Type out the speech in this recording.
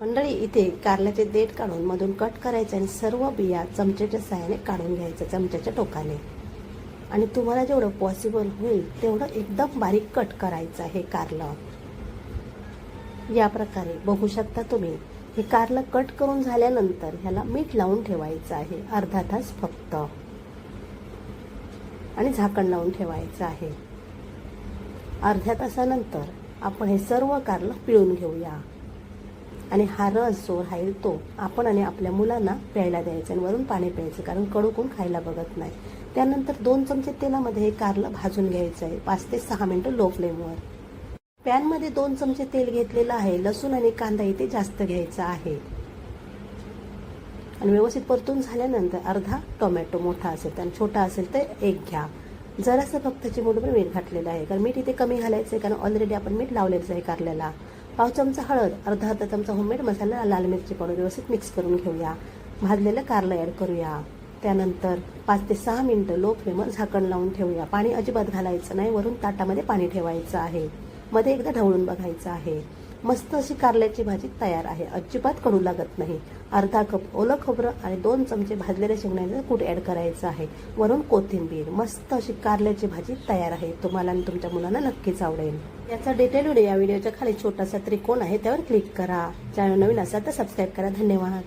मंडळी इथे कारल्याचे देठ काढून मधून कट करायचे आणि सर्व बिया चमच्याच्या साहाय्याने काढून घ्यायचं चमच्याच्या टोकाने. आणि तुम्हाला जेवढं पॉसिबल होईल तेवढं एकदम बारीक कट करायचं आहे कारलं. या प्रकारे बघू शकता तुम्ही हे कारलं कट करून झाल्यानंतर ह्याला मीठ लावून ठेवायचं आहे अर्धा तास फक्त. आणि झाकण लावून ठेवायचं आहे. अर्ध्या तासानंतर आपण हे सर्व कारलं पिळून घेऊया. आणि हा रस जो राहील तो आपण आणि आपल्या मुलांना प्यायला द्यायचा आणि वरून पाणी प्यायचं कारण कडू कोण खायला बघत नाही. त्यानंतर दोन चमचे तेलामध्ये हे कारलं भाजून घ्यायचं आहे. पाच ते सहा मिनिटं लो फ्लेमवर. पॅनमध्ये दोन चमचे तेल घेतलेलं आहे. लसूण आणि कांदा इथे जास्त घ्यायचा आहे. आणि व्यवस्थित परतून झाल्यानंतर अर्धा टोमॅटो मोठा असेल तर छोटा असेल तर एक घ्या. जरासं फक्त चिमूटभर मीठ घातलेलं आहे कारण मीठ इथे कमी घालायचं आहे कारण ऑलरेडी आपण मीठ लावलेलं आहे कारल्याला. पाव चमचा हळद अर्धा अर्धा चमचा होममेड मसाला लाल मिरची पावडर व्यवस्थित मिक्स करून घेऊया. भाजलेलं कारलं ॲड करूया. त्यानंतर पाच ते सहा मिनटं लो फ्लेमवर झाकण लावून ठेवूया. पाणी अजिबात घालायचं नाही वरून ताटामध्ये पाणी ठेवायचं आहे. मध्ये एकदा ढवळून बघायचं आहे. मस्त अशी कारल्याची भाजी तयार आहे. अजिबात कडू लागत नाही. अर्धा कप ओलं खोबरं आणि दोन चमचे भाजलेल्या शेंगण्याचं कूट ॲड करायचं आहे. वरून कोथिंबीर. मस्त अशी कारल्याची भाजी तयार आहे. तुम्हाला आणि तुमच्या मुलांना नक्कीच आवडेल. याचा डिटेल व्हिडिओ या व्हिडिओच्या खाली छोटासा त्रिकोण आहे. त्यावर क्लिक करा. चॅनल नवीन असाल तर सबस्क्राईब करा. धन्यवाद.